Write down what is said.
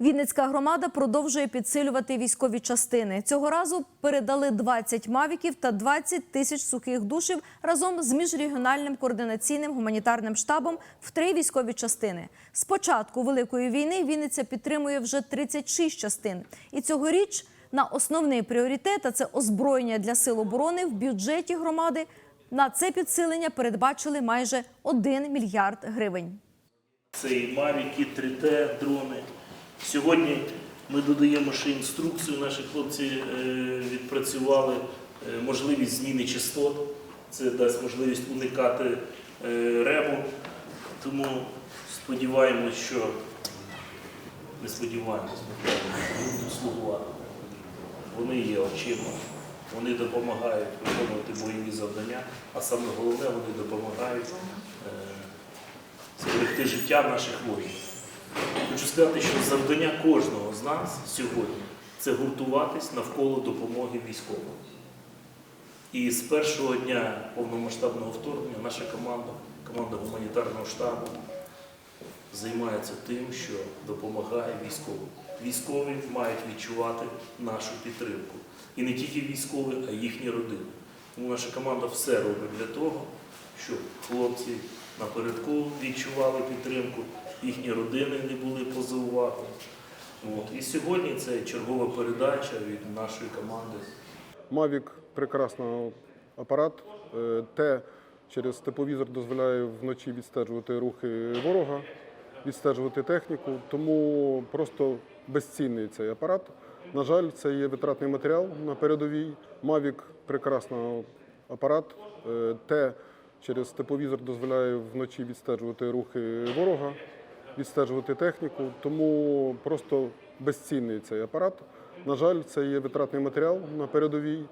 Вінницька громада продовжує підсилювати військові частини. Цього разу передали 20 мавіків та 20 тисяч сухих душів разом з міжрегіональним координаційним гуманітарним штабом в три військові частини. З початку великої війни Вінниця підтримує вже 36 частин. І цьогоріч на основний пріоритет, а це озброєння для сил оборони в бюджеті громади. На це підсилення передбачили майже 1 мільярд гривень. Це і Мавіки, 3Т, дрони. Сьогодні ми додаємо ще інструкцію. Наші хлопці е, відпрацювали е, можливість зміни частот. Це дасть можливість уникати е, ребу. Тому сподіваємось, що не сподіваємось, будуть слугувати. Вони є очима, вони допомагають виконувати бойові завдання, а саме головне, вони допомагають зберегти життя наших воїнів. Хочу сказати, що завдання кожного з нас сьогодні це гуртуватись навколо допомоги військовим. І з першого дня повномасштабного вторгнення наша команда, команда гуманітарного штабу, займається тим, що допомагає військовим. Військові мають відчувати нашу підтримку. І не тільки військові, а й їхні родини. Тому наша команда все робить для того, щоб хлопці напередку відчували підтримку, їхні родини не були поза увагою. От. І сьогодні це чергова передача від нашої команди. Mavic прекрасний апарат. Е, Те через тепловізор дозволяє вночі відстежувати рухи ворога, відстежувати техніку, тому просто безцінний цей апарат. На жаль, це є витратний матеріал на передовій. Mavic прекрасний апарат. Е, Те через тепловізор дозволяє вночі відстежувати рухи ворога, відстежувати техніку, тому просто безцінний цей апарат. На жаль, це є витратний матеріал на передовій.